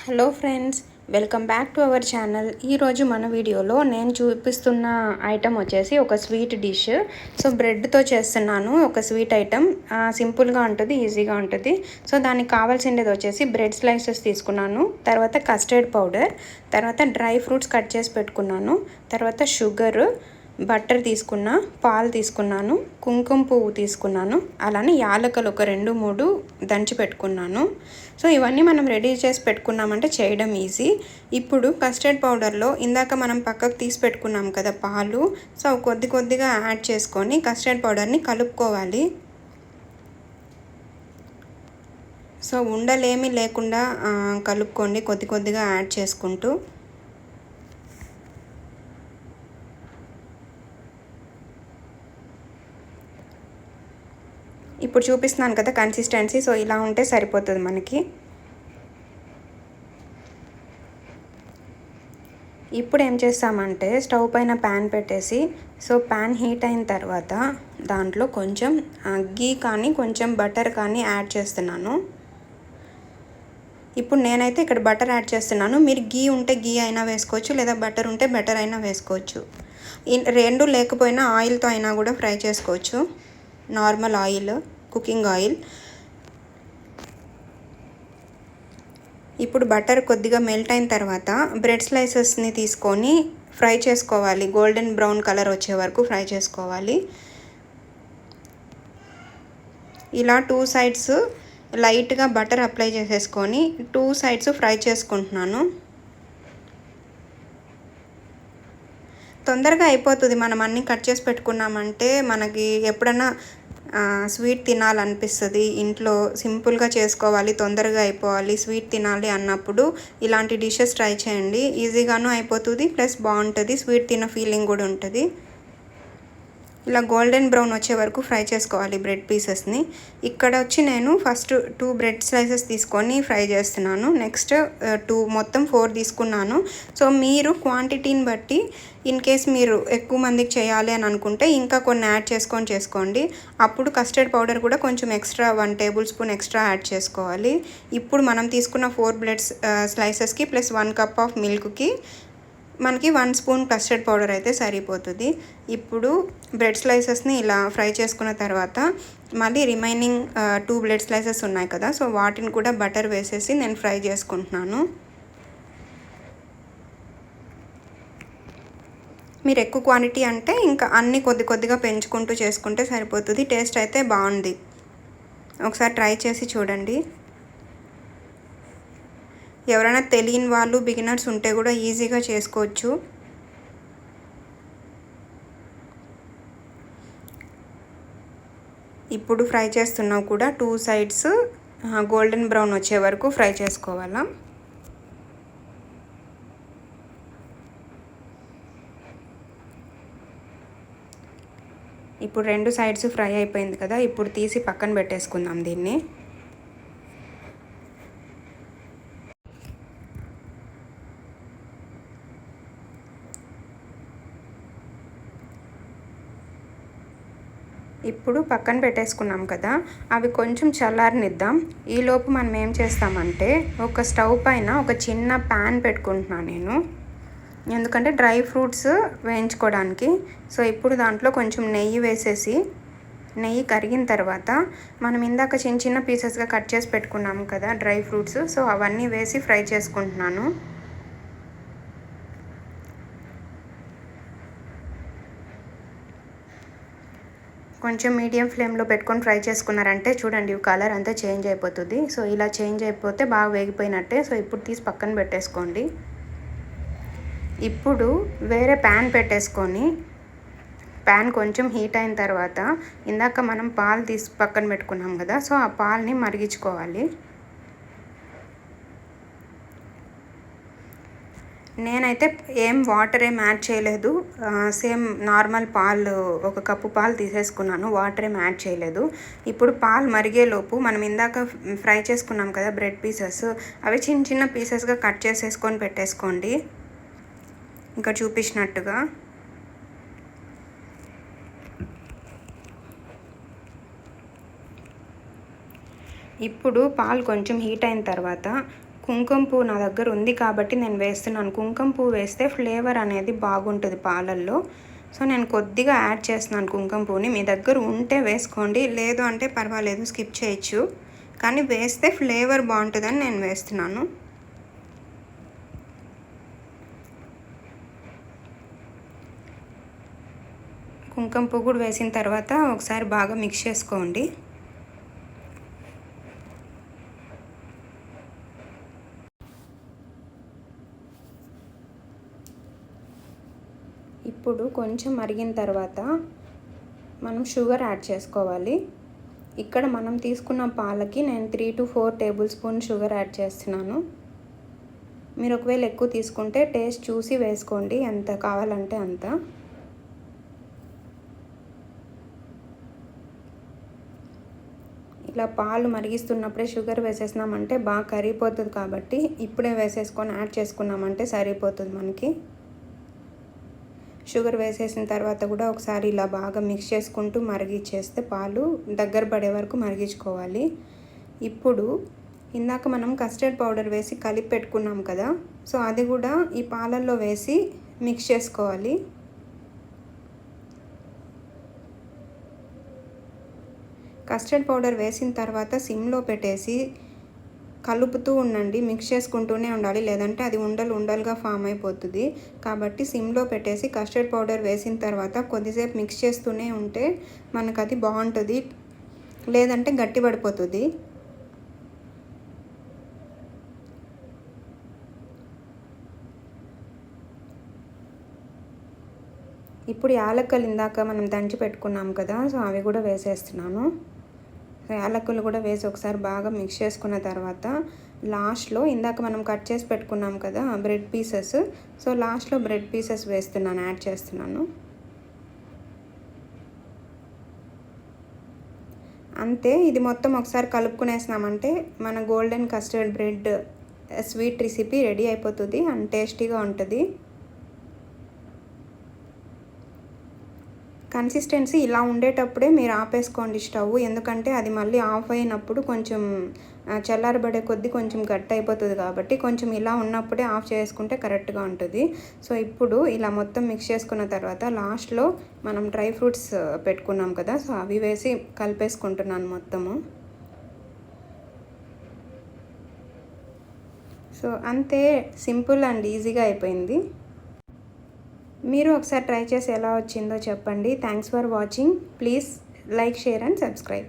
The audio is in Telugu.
Hello friends welcome back to our channel ఈరోజు మన వీడియోలో నేను చూపిస్తున్న ఐటమ్ వచ్చేసి ఒక స్వీట్ డిష్ సో బ్రెడ్తో చేస్తున్నాను. ఒక స్వీట్ ఐటమ్ సింపుల్గా ఉంటుంది ఈజీగా ఉంటుంది. సో దానికి కావాల్సిండేది వచ్చేసి బ్రెడ్ స్లైసెస్ తీసుకున్నాను. తర్వాత కస్టర్డ్ పౌడర్ తర్వాత డ్రై ఫ్రూట్స్ కట్ చేసి పెట్టుకున్నాను. తర్వాత షుగర్ బట్టర్ తీసుకున్న పాలు తీసుకున్నాను. కుంకుమ పువ్వు తీసుకున్నాను. అలానే యాలకలు ఒక రెండు మూడు దంచి పెట్టుకున్నాను. సో ఇవన్నీ మనం రెడీ చేసి పెట్టుకున్నామంటే చేయడం ఈజీ. ఇప్పుడు కస్టర్డ్ పౌడర్లో ఇందాక మనం పక్కకు తీసి పెట్టుకున్నాం కదా పాలు. సో కొద్ది కొద్దిగా యాడ్ చేసుకొని కస్టర్డ్ పౌడర్ని కలుపుకోవాలి. సో ఉండలేమి లేకుండా కలుపుకోండి కొద్ది కొద్దిగా యాడ్ చేసుకుంటూ. ఇప్పుడు చూపిస్తున్నాను కదా కన్సిస్టెన్సీ సో ఇలా ఉంటే సరిపోతుంది మనకి. ఇప్పుడు ఏం చేస్తామంటే స్టవ్ పైన ప్యాన్ పెట్టేసి సో ప్యాన్ హీట్ అయిన తర్వాత దాంట్లో కొంచెం గీ కానీ కొంచెం బటర్ కానీ యాడ్ చేస్తున్నాను. ఇప్పుడు నేనైతే ఇక్కడ బటర్ యాడ్ చేస్తున్నాను. మీరు గీ ఉంటే గీ అయినా వేసుకోవచ్చు లేదా బటర్ ఉంటే బటర్ అయినా వేసుకోవచ్చు. రెండు లేకపోయినా ఆయిల్తో అయినా కూడా ఫ్రై చేసుకోవచ్చు. Normal oil cooking oil. ఇప్పుడు బటర్ కొద్దిగా మెల్ట్ అయిన తర్వాత బ్రెడ్ స్లైసెస్ని తీసుకొని ఫ్రై చేసుకోవాలి. గోల్డెన్ బ్రౌన్ కలర్ వచ్చే వరకు ఫ్రై చేసుకోవాలి. ఇలా టూ సైడ్స్ లైట్గా బటర్ అప్లై చేసేసుకొని టూ సైడ్స్ ఫ్రై చేసుకుంటున్నాను. తొందరగా అయిపోతుంది. మనం అన్నీ కట్ చేసి పెట్టుకున్నామంటే మనకి ఎప్పుడన్నా స్వీట్ తినాలనిపిస్తుంది. ఇంట్లో సింపుల్గా చేసుకోవాలి తొందరగా అయిపోవాలి స్వీట్ తినాలి అన్నప్పుడు ఇలాంటి డిషెస్ ట్రై చేయండి. ఈజీగాను అయిపోతుంది ప్లస్ బాగుంటుంది స్వీట్ తిన్న ఫీలింగ్ కూడా ఉంటుంది. ఇలా గోల్డెన్ బ్రౌన్ వచ్చే వరకు ఫ్రై చేసుకోవాలి బ్రెడ్ పీసెస్ని ఇక్కడ వచ్చి నేను ఫస్ట్ టూ బ్రెడ్ స్లైసెస్ తీసుకొని ఫ్రై చేస్తున్నాను. నెక్స్ట్ టూ మొత్తం ఫోర్ తీసుకున్నాను. సో మీరు క్వాంటిటీని బట్టి ఇన్ కేస్ మీరు ఎక్కువ మందికి చేయాలి అని అనుకుంటే ఇంకా కొన్ని యాడ్ చేసుకొని చేసుకోండి. అప్పుడు కస్టర్డ్ పౌడర్ కూడా కొంచెం extra one tablespoon extra add చేసుకోవాలి. ఇప్పుడు మనం తీసుకున్న ఫోర్ బ్రెడ్స్ స్లైసెస్కి ప్లస్ వన్ కప్ ఆఫ్ మిల్క్కి మనకి వన్ స్పూన్ కస్టర్డ్ పౌడర్ అయితే సరిపోతుంది. ఇప్పుడు బ్రెడ్ స్లైసెస్ని ఇలా ఫ్రై చేసుకున్న తర్వాత మళ్ళీ రిమైనింగ్ టూ బ్రెడ్ స్లైసెస్ ఉన్నాయి కదా సో వాటిని కూడా బటర్ వేసేసి నేను ఫ్రై చేసుకుంటున్నాను. మీరు ఎక్కువ క్వాంటిటీ అంటే ఇంకా అన్ని కొద్ది కొద్దిగా పెంచుకుంటూ చేసుకుంటే సరిపోతుంది. టేస్ట్ అయితే బాగుంది. ఒకసారి ట్రై చేసి చూడండి. ఎవరైనా తెలియని వాళ్ళు బిగినర్స్ ఉంటే కూడా ఈజీగా చేసుకోవచ్చు. ఇప్పుడు ఫ్రై చేస్తున్నావు కూడా టూ సైడ్స్ గోల్డెన్ బ్రౌన్ వచ్చే వరకు ఫ్రై చేసుకోవాలా. ఇప్పుడు రెండు సైడ్స్ ఫ్రై అయిపోయింది కదా ఇప్పుడు తీసి పక్కన పెట్టేసుకుందాం దీన్ని. ఇప్పుడు పక్కన పెట్టేసుకున్నాం కదా అవి కొంచెం చల్లారనిద్దాం. ఈలోపు మనం ఏం చేస్తామంటే ఒక స్టవ్ పైన ఒక చిన్న ప్యాన్ పెట్టుకుంటున్నాను నేను. ఎందుకంటే డ్రై ఫ్రూట్స్ వేయించుకోవడానికి. సో ఇప్పుడు దాంట్లో కొంచెం నెయ్యి వేసేసి నెయ్యి కరిగిన తర్వాత మనం ఇందాక చిన్న చిన్న పీసెస్గా కట్ చేసి పెట్టుకున్నాం కదా డ్రై ఫ్రూట్స్. సో అవన్నీ వేసి ఫ్రై చేసుకుంటున్నాను. కొంచెం మీడియం ఫ్లేమ్లో పెట్టుకొని ఫ్రై చేసుకున్నారంటే చూడండి కలర్ అంతా చేంజ్ అయిపోతుంది. సో ఇలా చేంజ్ అయిపోతే బాగా వేగిపోయినట్టే. సో ఇప్పుడు తీసి పక్కన పెట్టేసుకోండి. ఇప్పుడు వేరే ప్యాన్ పెట్టేసుకొని ప్యాన్ కొంచెం హీట్ అయిన తర్వాత ఇందాక మనం పాలు తీసి పక్కన పెట్టుకున్నాం కదా సో ఆ పాలని మరిగించుకోవాలి. నేనైతే ఏం వాటర్ ఏం యాడ్ చేయలేదు. సేమ్ నార్మల్ పాలు ఒక కప్పు పాలు తీసేసుకున్నాను వాటర్ ఏం యాడ్ చేయలేదు. ఇప్పుడు పాలు మరిగేలోపు మనం ఇందాక ఫ్రై చేసుకున్నాం కదా బ్రెడ్ పీసెస్ అవి చిన్న చిన్న పీసెస్గా కట్ చేసేసుకొని పెట్టేసుకోండి. ఇంకా చూపించినట్టుగా. ఇప్పుడు పాలు కొంచెం హీట్ అయిన తర్వాత కుంకుమ పువ్వు నా దగ్గర ఉంది కాబట్టి నేను వేస్తున్నాను. కుంకుమ పువ్వు వేస్తే ఫ్లేవర్ అనేది బాగుంటుంది పాలల్లో. సో నేను కొద్దిగా యాడ్ చేస్తున్నాను కుంకుమ పువ్వుని. మీ దగ్గర ఉంటే వేసుకోండి. లేదు అంటే పర్వాలేదు స్కిప్ చేయొచ్చు. కానీ వేస్తే ఫ్లేవర్ బాగుంటుందని నేను వేస్తున్నాను. కుంకుమ పువ్వు కూడా వేసిన తర్వాత ఒకసారి బాగా మిక్స్ చేసుకోండి. ఇప్పుడు కొంచెం మరిగిన తర్వాత మనం షుగర్ యాడ్ చేసుకోవాలి. ఇక్కడ మనం తీసుకున్న పాలకి నేను three to four tablespoon sugar add చేస్తున్నాను. మీరు ఒకవేళ ఎక్కువ తీసుకుంటే టేస్ట్ చూసి వేసుకోండి ఎంత కావాలంటే అంత. ఇలా పాలు మరిగిస్తున్నప్పుడే షుగర్ వేసేసినామంటే బాగా కరిగిపోతుంది కాబట్టి ఇప్పుడే వేసేసుకొని యాడ్ చేసుకున్నామంటే సరిపోతుంది మనకి. షుగర్ వేసేసిన తర్వాత కూడా ఒకసారి ఇలా బాగా మిక్స్ చేసుకుంటూ మరిగించేస్తే పాలు దగ్గర పడే వరకు మరిగించుకోవాలి. ఇప్పుడు ఇందాక మనం కస్టర్డ్ పౌడర్ వేసి కలిపి పెట్టుకున్నాం కదా సో అది కూడా ఈ పాలల్లో వేసి మిక్స్ చేసుకోవాలి. కస్టర్డ్ పౌడర్ వేసిన తర్వాత సిమ్లో పెట్టేసి కలుపుతూ ఉండండి మిక్స్ చేసుకుంటూనే ఉండాలి. లేదంటే అది ఉండలు ఉండలుగా ఫామ్ అయిపోతుంది. కాబట్టి సిమ్లో పెట్టేసి కస్టర్డ్ పౌడర్ వేసిన తర్వాత కొద్దిసేపు మిక్స్ చేస్తూనే ఉంటే మనకు అది బాగుంటుంది. లేదంటే గట్టి పడిపోతుంది. ఇప్పుడు యాలక్కలు ఇందాక మనం దంచి పెట్టుకున్నాం కదా సో అవి కూడా వేసేస్తున్నాను. యాలకులు కూడా వేసి ఒకసారి బాగా మిక్స్ చేసుకున్న తర్వాత లాస్ట్లో ఇందాక మనం కట్ చేసి పెట్టుకున్నాం కదా బ్రెడ్ పీసెస్. సో లాస్ట్లో బ్రెడ్ పీసెస్ వేస్తున్నాను యాడ్ చేస్తున్నాను. అంతే ఇది మొత్తం ఒకసారి కలుపుకునేసినామంటే మన golden custard bread sweet recipe ready అయిపోతుంది. అండ్ టేస్టీగా ఉంటుంది. కన్సిస్టెన్సీ ఇలా ఉండేటప్పుడే మీరు ఆపేసుకోండి స్టవ్. ఎందుకంటే అది మళ్ళీ ఆఫ్ అయినప్పుడు కొంచెం చల్లారబడే కొద్దీ కొంచెం గట్టి అయిపోతుంది కాబట్టి కొంచెం ఇలా ఉన్నప్పుడే ఆఫ్ చేసుకుంటే కరెక్ట్గా ఉంటుంది. సో ఇప్పుడు ఇలా మొత్తం మిక్స్ చేసుకున్న తర్వాత లాస్ట్లో మనం డ్రై ఫ్రూట్స్ పెట్టుకున్నాం కదా. సో అవి వేసి కలిపేసుకుంటున్నాను మొత్తము. సో అంతే సింపుల్ అండ్ ఈజీగా అయిపోయింది. మీరు ఒకసారి ట్రై చేసి ఎలా వచ్చిందో చెప్పండి. Thanks for watching please like share and subscribe